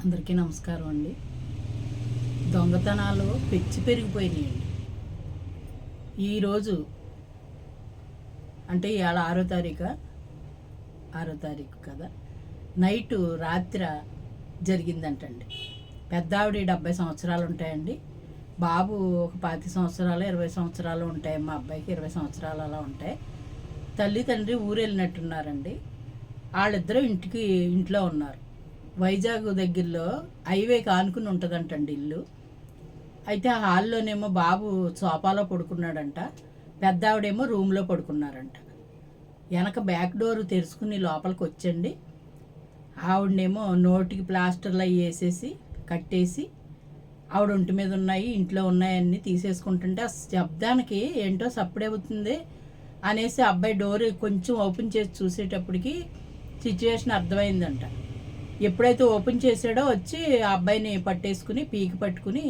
అందరికీ నమస్కారం అండి. దొంగతనాలు పెచ్చి పెరిగిపోయినాయండి. ఈరోజు అంటే ఇవాళ ఆరో తారీఖు ఆరో తారీఖు కదా నైటు రాత్రి జరిగిందంటండి. పెద్ద ఆవిడ డెబ్బై సంవత్సరాలు ఉంటాయండి. బాబు ఒక పాతి సంవత్సరాలు ఇరవై సంవత్సరాలు ఉంటాయి మా అబ్బాయికి ఇరవై సంవత్సరాలు అలా ఉంటాయి. తల్లి తండ్రి ఊరు వెళ్ళినట్టున్నారండి వాళ్ళిద్దరూ ఇంటికి ఇంట్లో ఉన్నారు. వైజాగ్ దగ్గరలో హైవేకి ఆనుకుని ఉంటుందంటండి ఇల్లు. అయితే ఆ హాల్లోనేమో బాబు సోఫాలో పడుకున్నాడంట పెద్ద ఆవిడేమో రూమ్లో పడుకున్నారంట. వెనక బ్యాక్ డోర్ తెరుచుకుని లోపలికి వచ్చండి ఆవిడనేమో నోటికి ప్లాస్టర్లు అవి వేసేసి కట్టేసి ఆవిడ ఒంటి మీద ఉన్నాయి ఇంట్లో ఉన్నాయన్నీ తీసేసుకుంటుంటే ఆ శబ్దానికి ఏంటో సప్పుడవుతుంది అనేసి అబ్బాయి డోర్ కొంచెం ఓపెన్ చేసి చూసేటప్పటికి సిచ్యువేషన్ అర్థమైందంట. ఎప్పుడైతే ఓపెన్ చేసాడో వచ్చి ఆ అబ్బాయిని పట్టేసుకుని పీకి పట్టుకుని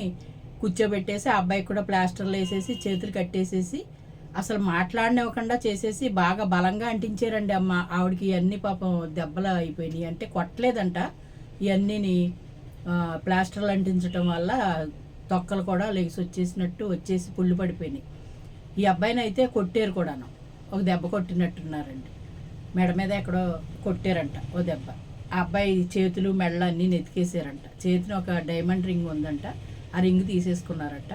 కూర్చోబెట్టేసి ఆ అబ్బాయికి కూడా ప్లాస్టర్లు వేసేసి చేతులు కట్టేసేసి అసలు మాట్లాడనివ్వకుండా చేసేసి బాగా బలంగా అంటించారండి అమ్మ. ఆవిడకి ఇవన్నీ పాపం దెబ్బలు అయిపోయినాయి. అంటే కొట్టలేదంట. ఇవన్నీని ప్లాస్టర్లు అంటించడం వల్ల తొక్కలు కూడా లెగిసి వచ్చేసినట్టు వచ్చేసి పుళ్ళు పడిపోయినాయి. ఈ అబ్బాయిని అయితే కొట్టారు కూడాను. ఒక దెబ్బ కొట్టినట్టున్నారండి. మెడ మీద ఎక్కడో కొట్టారంట ఓ దెబ్బ. ఆ అబ్బాయి చేతులు మెళ్ళ అన్నీ నెతికేసారంట చేతిని ఒక డైమండ్ రింగ్ ఉందంట. ఆ రింగ్ తీసేసుకున్నారంట.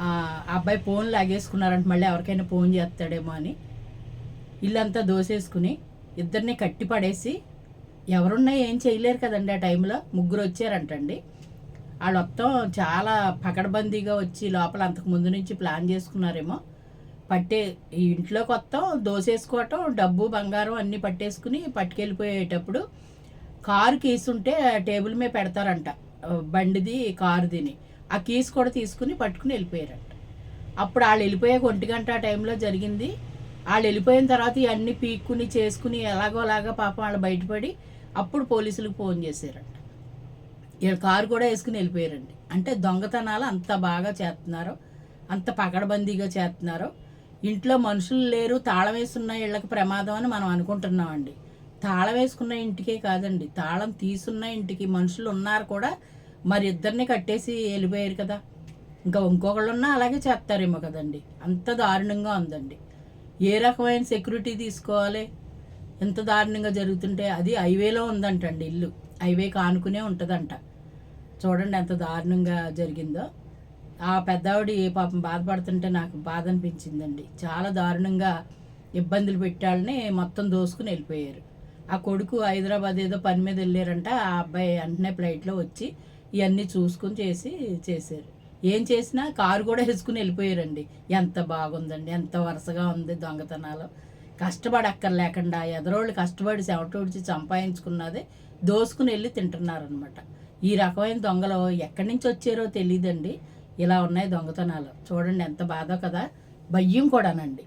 ఆ అబ్బాయి ఫోన్ లాగేసుకున్నారంట. మళ్ళీ ఎవరికైనా ఫోన్ చేస్తాడేమో అని. ఇల్లంతా దోసేసుకుని ఇద్దరిని కట్టి పడేసి ఎవరున్నా ఏం చేయలేరు కదండి ఆ టైంలో. ముగ్గురు వచ్చారంటండి. వాళ్ళు మొత్తం చాలా పకడ్బందీగా వచ్చి లోపల అంతకు ముందు నుంచి ప్లాన్ చేసుకున్నారేమో. పట్టే ఇంట్లోకి ఇంట్లో కొత్త దోసేసుకోవటం డబ్బు బంగారం అన్నీ పట్టేసుకుని పట్టుకెళ్ళిపోయేటప్పుడు కారు కీస్ ఉంటే టేబుల్ మీద పెడతారంట. బండిది కారుదిని. ఆ కీస్ కూడా తీసుకుని పట్టుకుని వెళ్ళిపోయారంట. అప్పుడు వాళ్ళు వెళ్ళిపోయే ఒంటి గంట ఆ టైంలో జరిగింది. వాళ్ళు వెళ్ళిపోయిన తర్వాత ఇవన్నీ పీక్కుని చేసుకుని ఎలాగోలాగా పాపం వాళ్ళు బయటపడి అప్పుడు పోలీసులకు ఫోన్ చేశారంట. వీళ్ళ కారు కూడా వేసుకుని వెళ్ళిపోయారండి. అంటే దొంగతనాలు అంత బాగా చేస్తున్నారు అంత పకడబందీగా చేస్తున్నారు ఇంట్లో మనుషులు లేరు తాళం వేసున్న ఇళ్ళకి ప్రమాదం అని మనం అనుకుంటున్నామండి. తాళం వేసుకున్న ఇంటికే కాదండి. తాళం తీసున్న ఇంటికి మనుషులు ఉన్నారు కూడా మరి ఇద్దరిని కట్టేసి వెళ్ళిపోయారు కదా. ఇంకా ఇంకొకళ్ళున్నా అలాగే చేస్తారేమో కదండి. అంత దారుణంగా ఉందండి. ఏ రకమైన సెక్యూరిటీ తీసుకోవాలి? ఎంత దారుణంగా జరుగుతుంటే అది హైవేలో ఉందంటండి ఇల్లు. హైవేకి ఆనుకునే ఉంటుందంట. చూడండి ఎంత దారుణంగా జరిగిందో. ఆ పెద్దావిడి పాపం బాధపడుతుంటే నాకు బాధ అనిపించిందండి చాలా దారుణంగా ఇబ్బందులు పెట్టాలని మొత్తం దోసుకుని వెళ్ళిపోయారు. ఆ కొడుకు హైదరాబాద్ ఏదో పని మీద వెళ్ళారంట ఆ అబ్బాయి వెంటనే ఫ్లైట్లో వచ్చి ఇవన్నీ చూసుకొని చేసి చేశారు. ఏం చేసినా కారు కూడా వేసుకుని వెళ్ళిపోయారండి. ఎంత బాగుందండి ఎంత వరుసగా ఉంది దొంగతనాలు. కష్టపడి అక్కర్లేకుండా ఎదరోళ్ళు కష్టపడి చెమటోడిచి సంపాదించుకున్నదే దోసుకుని వెళ్ళి తింటున్నారనమాట ఈ రకమైన దొంగలు ఎక్కడి నుంచి వచ్చారో తెలియదండి ఇలా ఉన్నాయి దొంగతనాలు. చూడండి ఎంత బాధో కదా. భయ్యం కూడానండి.